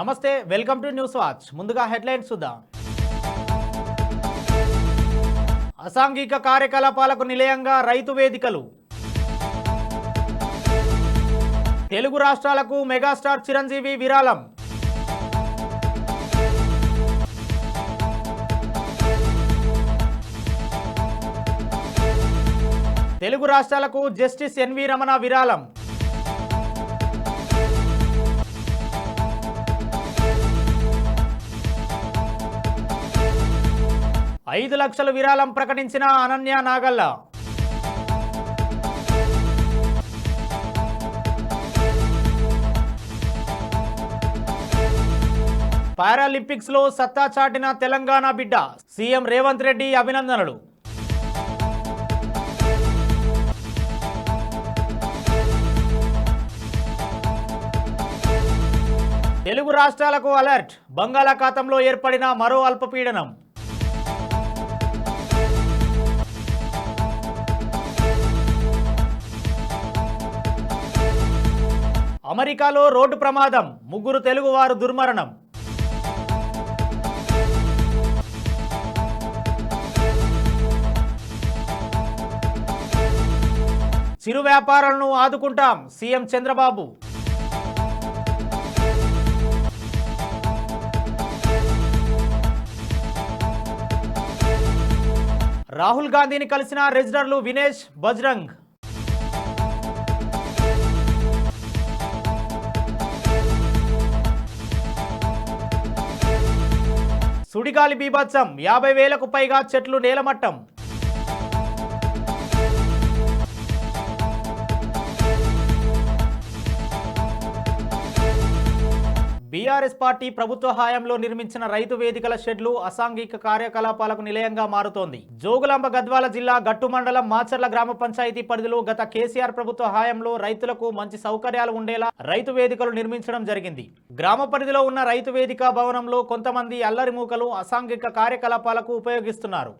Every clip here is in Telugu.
నమస్తే వెల్కమ్ టు న్యూస్ వాచ్. ముందుగా హెడ్లైన్స్ చూద్దాం. అసాంఘిక కార్యకలాపాలకు నిలయంగా రైతు వేదికలు. తెలుగు రాష్ట్రాలకు మెగాస్టార్ చిరంజీవి విరాళం. తెలుగు రాష్ట్రాలకు జస్టిస్ ఎన్వి రమణ విరాళం. ఐదు లక్షల విరాళం ప్రకటించిన అనన్య నాగల్ల. పారాలింపిక్స్లో సత్తా చాటిన తెలంగాణ బిడ్డ సీఎం రేవంత్ రెడ్డి అభినందనలు. తెలుగు రాష్ట్రాలకు అలర్ట్. బంగాళాఖాతంలో ఏర్పడిన మరో అల్పపీడనం. అమెరికాలో రోడ్డు ప్రమాదం ముగ్గురు తెలుగువారు దుర్మరణం. చిరు వ్యాపారాలను ఆదుకుంటాం సీఎం చంద్రబాబు. రాహుల్ గాంధీని కలిసిన రెజిడర్లు వినేష్ బజ్రంగ్. సుడిగాలి బీభత్సం యాభై వేలకు పైగా చెట్లు నేలమట్టం. బీఆర్ఎస్ పార్టీ ప్రభుత్వ హయాంలో నిర్మించిన రైతు వేదికల షెడ్లు అసాంఘిక కార్యకలాపాలకు నిలయంగా మారుతోంది. జోగులాంబ గద్వాల జిల్లా గట్టు మండలం మాచర్ల గ్రామ పంచాయతీ పరిధిలో గత కేసీఆర్ ప్రభుత్వ హయాంలో రైతులకు మంచి సౌకర్యాలు ఉండేలా రైతు వేదికలు నిర్మించడం జరిగింది. గ్రామ పరిధిలో ఉన్న రైతు వేదిక భవనంలో కొంతమంది అల్లరి మూకలు అసాంఘిక కార్యకలాపాలకు ఉపయోగిస్తున్నారు.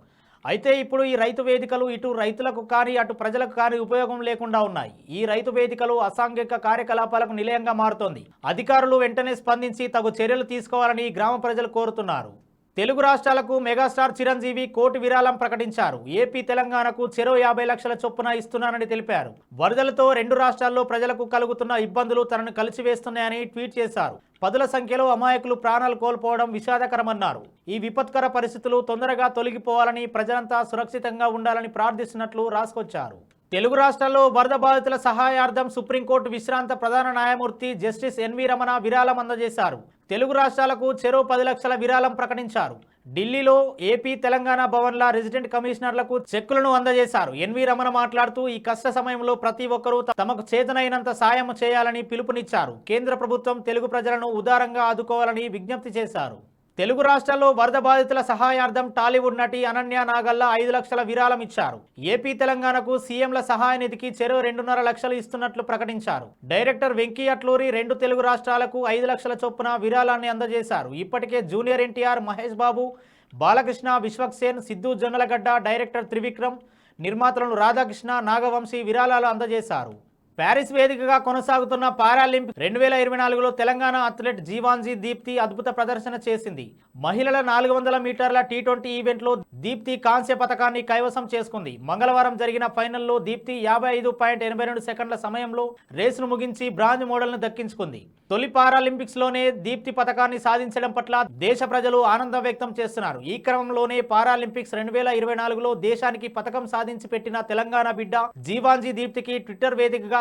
అయితే ఇప్పుడు ఈ రైతు వేదికలు ఇటు రైతులకు కానీ అటు ప్రజలకు కానీ ఉపయోగం లేకుండా ఉన్నాయి. ఈ రైతు వేదికలు అసాంఘిక కార్యకలాపాలకు నిలయంగా మారుతోంది. అధికారులు వెంటనే స్పందించి తగు చర్యలు తీసుకోవాలని గ్రామ ప్రజలు కోరుతున్నారు. తెలుగు రాష్ట్రాలకు మెగాస్టార్ చిరంజీవి కోటి విరాళం ప్రకటించారు. ఏపీ తెలంగాణకు చెరో యాభై లక్షల చొప్పున ఇస్తున్నానని తెలిపారు. వరదలతో రెండు రాష్ట్రాల్లో ప్రజలకు కలుగుతున్న ఇబ్బందులు తనను కలిసివేస్తున్నాయని ట్వీట్ చేశారు. పదుల సంఖ్యలో అమాయకులు ప్రాణాలు కోల్పోవడం విషాదకరమన్నారు. ఈ విపత్కర పరిస్థితులు తొందరగా తొలగిపోవాలని ప్రజలంతా సురక్షితంగా ఉండాలని ప్రార్థిస్తున్నట్లు రాసుకొచ్చారు. తెలుగు రాష్ట్రాల్లో వరద బాధితుల సహాయార్థం సుప్రీంకోర్టు విశ్రాంత ప్రధాన న్యాయమూర్తి జస్టిస్ ఎన్వి రమణ విరాళం అందజేశారు. తెలుగు రాష్ట్రాలకు చెరో పది లక్షల విరాళం ప్రకటించారు. ఢిల్లీలో ఏపీ తెలంగాణ భవన్ల రెసిడెంట్ కమిషనర్లకు చెక్కులను అందజేశారు. ఎన్వి రమణ మాట్లాడుతూ ఈ కష్ట సమయంలో ప్రతి ఒక్కరూ తమకు చేతనైనంత సాయం చేయాలని పిలుపునిచ్చారు. కేంద్ర ప్రభుత్వం తెలుగు ప్రజలను ఉదారంగా ఆదుకోవాలని విజ్ఞప్తి చేశారు. తెలుగు రాష్ట్రాల్లో వరద బాధితుల సహాయార్థం టాలీవుడ్ నటి అనన్య నాగల్ల ఐదు లక్షల విరాళం ఇచ్చారు. ఏపీ తెలంగాణకు సీఎంల సహాయ నిధికి చెరో రెండున్నర లక్షలు ఇస్తున్నట్లు ప్రకటించారు. డైరెక్టర్ వెంకీ అట్లూరి రెండు తెలుగు రాష్ట్రాలకు ఐదు లక్షల చొప్పున విరాళాన్ని అందజేశారు. ఇప్పటికే junior NTR Mahesh Babu Balakrishna Vishwaksen Siddhu Jonnalagadda director Trivikram నిర్మాతలను Radhakrishna Nagavamsi విరాళాలు అందజేశారు. ప్యారిస్ వేదికగా కొనసాగుతున్న పారాలింపిక్ రెండు వేల ఇరవై నాలుగులో తెలంగాణ అథ్లెట్ జీవాన్జీ దీప్తి అద్భుత ప్రదర్శన చేసింది. మహిళల నాలుగు వందల మీటర్ల టీ ట్వంటీ ఈవెంట్లో దీప్తి కాంస్య పథకాన్ని కైవసం చేసుకుంది. మంగళవారం జరిగిన ఫైనల్లో దీప్తి యాభై ఐదు పాయింట్ ఎనభై రెండు సెకండ్ల సమయంలో రేసును ముగించి బ్రాంజ్ మోడల్ను దక్కించుకుంది. తొలి పారాలింపిక్స్లోనే దీప్తి పథకాన్ని సాధించడం పట్ల దేశ ప్రజలు ఆనందం వ్యక్తం చేస్తున్నారు. ఈ క్రమంలోనే పారాలింపిక్స్ రెండు వేల ఇరవై నాలుగులో దేశానికి పథకం సాధించి పెట్టిన తెలంగాణ బిడ్డ జీవాంజీ దీప్తికి ట్విట్టర్ వేదికగా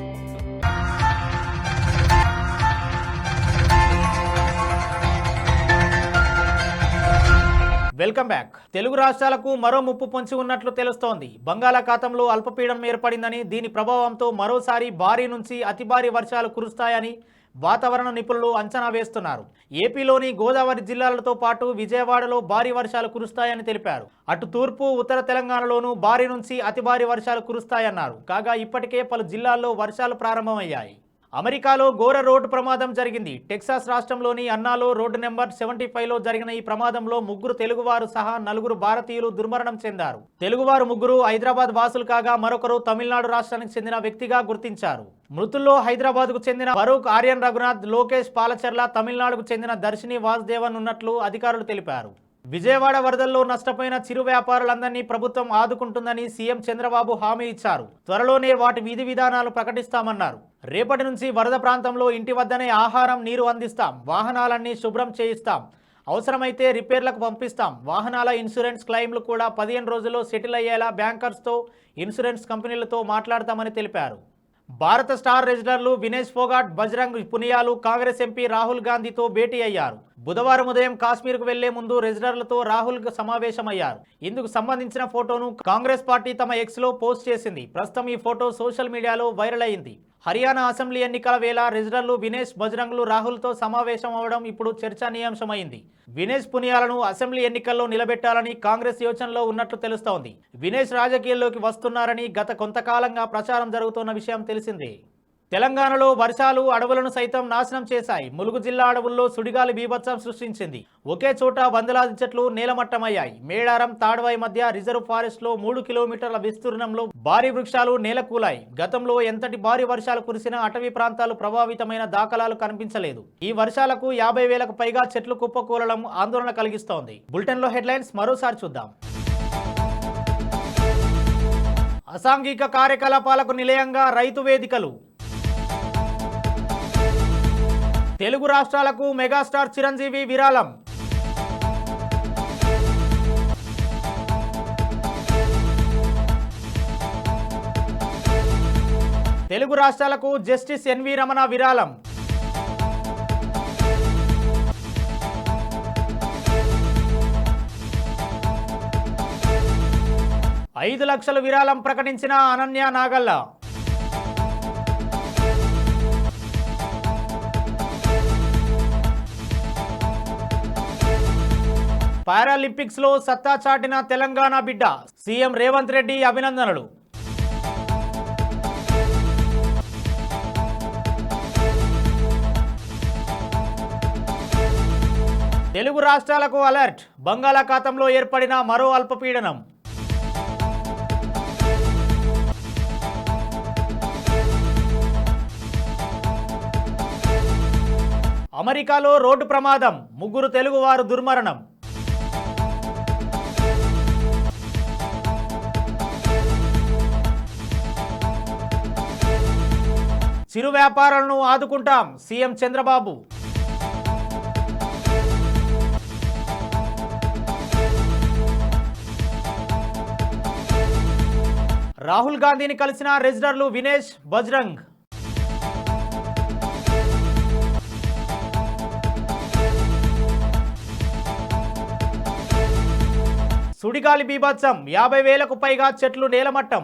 వెల్కమ్ బ్యాక్. తెలుగు రాష్ట్రాలకు మరో ముప్పు పొంచి ఉన్నట్లు తెలుస్తోంది. బంగాళాఖాతంలో అల్పపీడనం ఏర్పడిందని దీని ప్రభావంతో మరోసారి భారీ నుంచి అతి భారీ వర్షాలు కురుస్తాయని వాతావరణ నిపుణులు అంచనా వేస్తున్నారు. ఏపీలోని గోదావరి జిల్లాలతో పాటు విజయవాడలో భారీ వర్షాలు కురుస్తాయని తెలిపారు. అటు తూర్పు ఉత్తర తెలంగాణలోనూ భారీ నుంచి అతి భారీ వర్షాలు కురుస్తాయన్నారు. కాగా ఇప్పటికే పలు జిల్లాల్లో వర్షాలు ప్రారంభమయ్యాయి. అమెరికాలో ఘోర రోడ్డు ప్రమాదం జరిగింది. టెక్సాస్ రాష్ట్రంలోని అన్నాలో రోడ్డు నెంబర్ సెవెంటీ లో జరిగిన ఈ ప్రమాదంలో ముగ్గురు తెలుగువారు సహా నలుగురు భారతీయులు దుర్మరణం చెందారు. తెలుగువారు ముగ్గురు హైదరాబాద్ వాసులు కాగా మరొకరు తమిళనాడు రాష్ట్రానికి చెందిన వ్యక్తిగా గుర్తించారు. మృతుల్లో హైదరాబాద్కు చెందిన ఫరూక్ ఆర్యన్ రఘునాథ్ లోకేష్ పాలచర్ల తమిళనాడుకు చెందిన దర్శిని వాసుదేవన్ ఉన్నట్లు అధికారులు తెలిపారు. విజయవాడ వరదల్లో నష్టపోయిన చిరు వ్యాపారులందరినీ ప్రభుత్వం ఆదుకుంటుందని సీఎం చంద్రబాబు హామీ ఇచ్చారు. త్వరలోనే వాటి విధి విధానాలు ప్రకటిస్తామన్నారు. రేపటి నుంచి వరద ప్రాంతంలో ఇంటి వద్దనే ఆహారం నీరు అందిస్తాం. వాహనాలన్నీ శుభ్రం చేయిస్తాం. అవసరమైతే రిపేర్లకు పంపిస్తాం. వాహనాల ఇన్సూరెన్స్ క్లెయిమ్లు కూడా పదిహేను రోజుల్లో సెటిల్ అయ్యేలా బ్యాంకర్స్తో ఇన్సూరెన్స్ కంపెనీలతో మాట్లాడతామని తెలిపారు. భారత స్టార్ రెజిలర్లు వినేష్ ఫోగాట్ బజరంగ్ పునియాలు కాంగ్రెస్ ఎంపీ రాహుల్ గాంధీతో భేటీ అయ్యారు. బుధవారం ఉదయం కాశ్మీర్కు వెళ్ళే ముందు రెజిడర్లతో రాహుల్ సమావేశమయ్యారు. ఇందుకు సంబంధించిన ఫోటోను కాంగ్రెస్ పార్టీ తమ ఎక్స్లో పోస్ట్ చేసింది. ప్రస్తుతం ఈ ఫోటో సోషల్ మీడియాలో వైరల్ అయింది. హర్యానా అసెంబ్లీ ఎన్నికల వేళ రెజ్లర్లు వినేష్ బజరంగ్లు రాహుల్తో సమావేశం అవడం ఇప్పుడు చర్చనీయాంశమైంది. వినేష్ పునియాలను అసెంబ్లీ ఎన్నికల్లో నిలబెట్టాలని కాంగ్రెస్ యోచనలో ఉన్నట్లు తెలుస్తోంది. వినేష్ రాజకీయాల్లోకి వస్తున్నారని గత కొంతకాలంగా ప్రచారం జరుగుతున్న విషయం తెలిసిందే. తెలంగాణలో వర్షాలు అడవులను సైతం నాశనం చేశాయి. ములుగు జిల్లా అడవుల్లో సుడిగాలి బీభత్సం సృష్టించింది. ఒకే చోట వందలాది చెట్లు నేలమట్టమయ్యాయి. మేడారం తాడవాయి మధ్య రిజర్వ్ ఫారెస్ట్లో మూడు కిలోమీటర్ల విస్తీర్ణంలో భారీ వృక్షాలు నేలకూలాయి. గతంలో ఎంతటి భారీ వర్షాలు కురిసినా అటవీ ప్రాంతాలు ప్రభావితమైన దాఖలాలు కనిపించలేదు. ఈ వర్షాలకు యాభై వేలకు పైగా చెట్లు కుప్పకూలడం ఆందోళన కలిగిస్తోంది. బులెటిన్లో హెడ్లైన్స్ మరోసారి చూద్దాం. అసాంఘిక కార్యకలాపాలకు నిలయంగా రైతు వేదికలు. తెలుగు రాష్ట్రాలకు మెగాస్టార్ చిరంజీవి విరాళం. తెలుగు రాష్ట్రాలకు జస్టిస్ ఎన్వి రమణ విరాళం. ఐదు లక్షల విరాళం ప్రకటించిన అనన్య నాగల్లా. పారాలింపిక్స్లో సత్తా చాటిన తెలంగాణ బిడ్డ సీఎం రేవంత్ రెడ్డి అభినందనలు. తెలుగు రాష్ట్రాలకు అలర్ట్. బంగాళాఖాతంలో ఏర్పడిన మరో అల్పపీడనం. అమెరికాలో రోడ్డు ప్రమాదం. ముగ్గురు తెలుగువారు దుర్మరణం. చిరు వ్యాపారాలను ఆదుకుంటాం సీఎం చంద్రబాబు. రాహుల్ గాంధీని కలిసిన రెజిడర్లు వినేష్ బజ్రంగ్. సుడిగాలి బీభత్సం యాభై వేలకు పైగా చెట్లు నేలమట్టం.